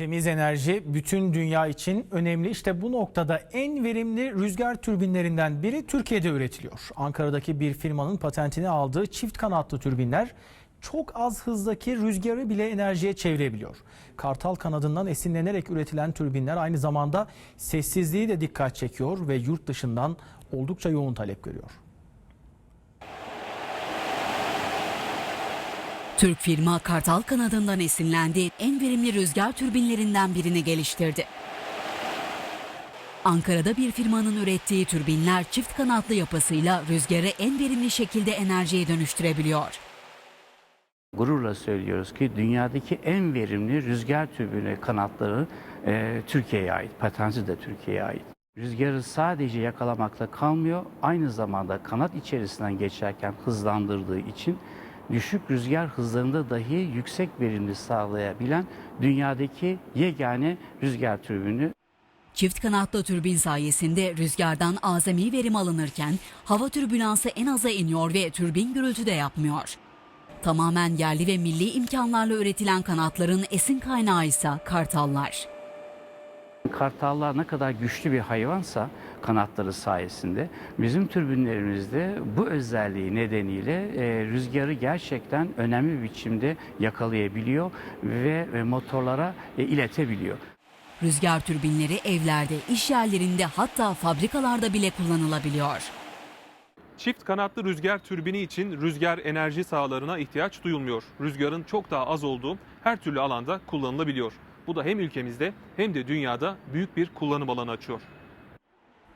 Temiz enerji bütün dünya için önemli. İşte bu noktada en verimli rüzgar türbinlerinden biri Türkiye'de üretiliyor. Ankara'daki bir firmanın patentini aldığı çift kanatlı türbinler çok az hızdaki rüzgarı bile enerjiye çevirebiliyor. Kartal kanadından esinlenerek üretilen türbinler aynı zamanda sessizliği de dikkat çekiyor ve yurt dışından oldukça yoğun talep görüyor. Türk firma Kartal kanadından esinlendi, en verimli rüzgar türbinlerinden birini geliştirdi. Ankara'da bir firmanın ürettiği türbinler çift kanatlı yapısıyla rüzgarı en verimli şekilde enerjiye dönüştürebiliyor. Gururla söylüyoruz ki dünyadaki en verimli rüzgar türbini kanatları e, Türkiye'ye ait. Patenti de Türkiye'ye ait. Rüzgarı sadece yakalamakla kalmıyor, aynı zamanda kanat içerisinden geçerken hızlandırdığı için düşük rüzgar hızlarında dahi yüksek verimli sağlayabilen dünyadaki yegane rüzgar türbini Çift kanatlı türbin sayesinde rüzgardan azami verim alınırken hava türbülansı en aza iniyor ve türbin gürültü de yapmıyor. Tamamen yerli ve milli imkanlarla üretilen kanatların esin kaynağı ise kartallar. Kartallar ne kadar güçlü bir hayvansa kanatları sayesinde bizim türbinlerimizde bu özelliği nedeniyle e, rüzgarı gerçekten önemli bir biçimde yakalayabiliyor ve e, motorlara e, iletebiliyor. Rüzgar türbinleri evlerde, iş yerlerinde hatta fabrikalarda bile kullanılabiliyor. Çift kanatlı rüzgar türbini için rüzgar enerji sahalarına ihtiyaç duyulmuyor. Rüzgarın çok daha az olduğu her türlü alanda kullanılabiliyor. Bu da hem ülkemizde hem de dünyada büyük bir kullanım alanı açıyor.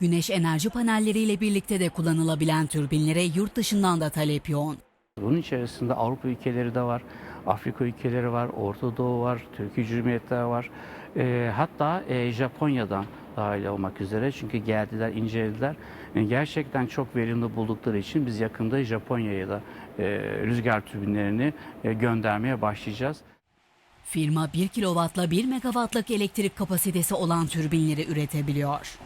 Güneş enerji panelleriyle birlikte de kullanılabilen türbinlere yurt dışından da talep yoğun. Bunun içerisinde Avrupa ülkeleri de var, Afrika ülkeleri var, Orta Doğu var, Türkiye Cumhuriyetleri var. E, hatta e, Japonya'dan dahil olmak üzere çünkü geldiler, incelediler. E, gerçekten çok verimli buldukları için biz yakında Japonya'ya da e, rüzgar türbinlerini e, göndermeye başlayacağız. Firma 1 kilovatla 1 megawattlık elektrik kapasitesi olan türbinleri üretebiliyor.